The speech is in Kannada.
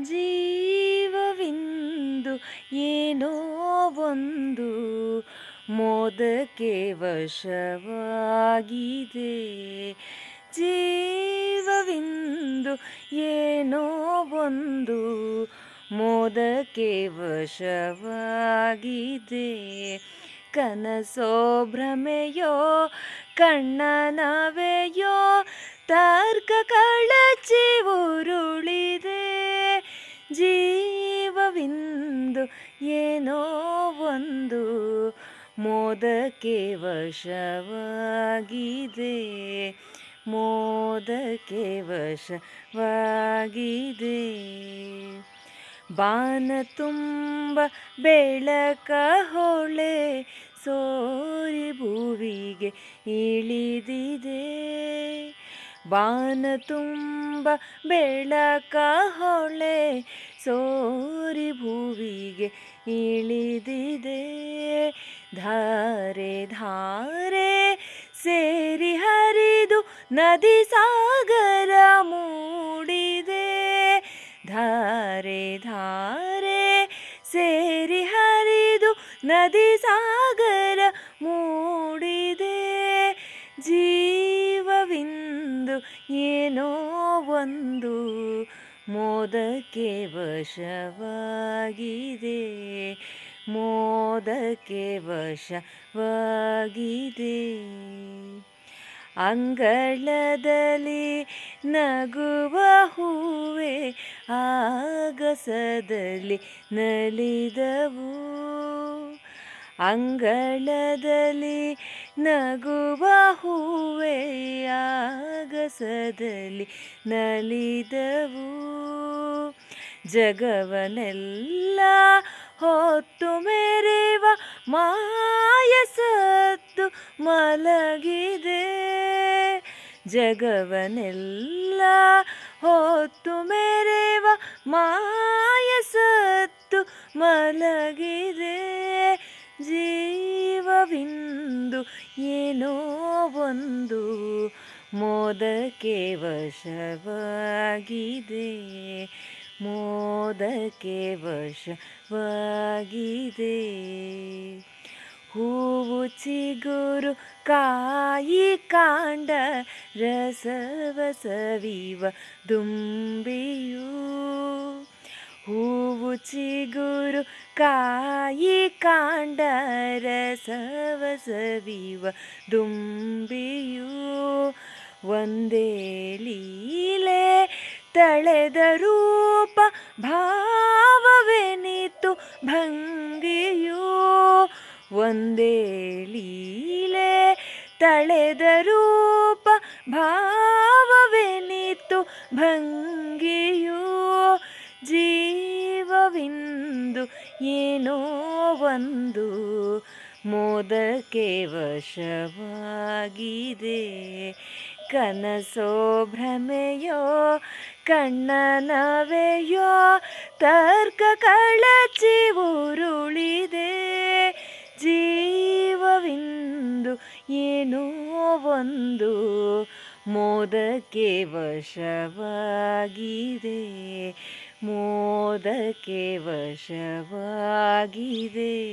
ಜೀವವಿಂದು ಏನೋ ಒಂದು ಮೋದಕ್ಕೆ ವಶವಾಗಿದೆ. ಜೀವವಿಂದು ಏನೋ ಒಂದು ಮೋದಕ್ಕೆ ವಶವಾಗಿದೆ. ಕನಸೋ ಭ್ರಮೆಯೋ ಕಣ್ಣನವೆಯೋ ತರ್ಕ ಮೋದಕ್ಕೆ ವಶವಾಗಿದೆ. ಮೋದಕ್ಕೆ ವಶವಾಗಿದೆ. ಬಾನ ತುಂಬ ಬೆಳಕ ಹೊಳೆ ಸೋರಿ ಭುವಿಗೆ ಇಳಿದಿದೆ. ಬಾನ ತುಂಬ ಬೆಳಕ ಹೊಳೆ ಸೋರಿ ಭುವಿಗೆ ಇಳಿದಿದೆ. ಧಾರೆ ಧಾರೆ ಸೇರಿ ಹರಿದು ನದಿ ಸಾಗರ ಮೂಡಿದೆ. ಧಾರೆ ಧಾರೆ ಸೇರಿ ಹರಿದು ನದಿ ಸಾಗರ ಮೂಡಿದೆ. ಜೀವವಿಂದು ಏನೋ ಒಂದು ಮೋದಕ್ಕೆ ವಶವಾಗಿದೆ. ಮೋದಕ್ಕೆ ವಶವಾಗಿದೆ. ಅಂಗಳದಲ್ಲಿ ನಗುವ ಹೂವೆ ಆಗಸದಲ್ಲಿ ನಲಿದವು. ಅಂಗಳದಲ್ಲಿ ನಗುವ ಹೂವೆ ಆಗಸದಲ್ಲಿ ನಲಿದವು. ಜಗವನೆಲ್ಲ ಹೊತ್ತು ಮೆರೆವ ಮಾಯಸತ್ತು ಮಲಗಿದೆ. ಜಗವನೆಲ್ಲ ಹೊತ್ತು ಮೆರೆವ ಮಾಯಸತ್ತು ಮಲಗಿದೆ. ಜೀವವಿಂದು ಏನೋ ಒಂದು ಮೋದಕ್ಕೆ ವಶವಾಗಿದೆ. ಮೋದಕ್ಕೆ ವಶವಾಗಿದೆ ಹೂವು ಚಿಗುರು ಕಾಯಿ ಕಾಂಡ ರಸವ ಸವಿವ ದುಂಬಿಯು ಹೂವು ಚಿಗುರು ಕಾಯಿ ಕಾಂಡ ರಸವ ಸವಿವ ದುಂಬಿಯು ಒಂದೇ ಲೀಲೆ ತಳೆದ ರೂಪ ಭಾವವೆನಿತು ಭಂಗಿಯೂ. ಒಂದೇ ಲೀಲೆ ತಳೆದ ರೂಪ ಭಾವವೆನಿತು ಭಂಗಿಯೂ. ಜೀವವಿಂದು ಏನೋ ಒಂದು ಮೋದಕ್ಕೆ ವಶವಾಗಿದೆ. ಕನಸೋ ಭ್ರಮೆಯೋ ಕಣ್ಣನವೆಯೋ ತರ್ಕ ಕಳಚಿ ಉರುಳಿದೆ. ಜೀವವಿಂದು ಏನೋ ಒಂದು ಮೋದಕ್ಕೆ ವಶವಾಗಿದೆ. ಮೋದಕ್ಕೆ ವಶವಾಗಿದೆ.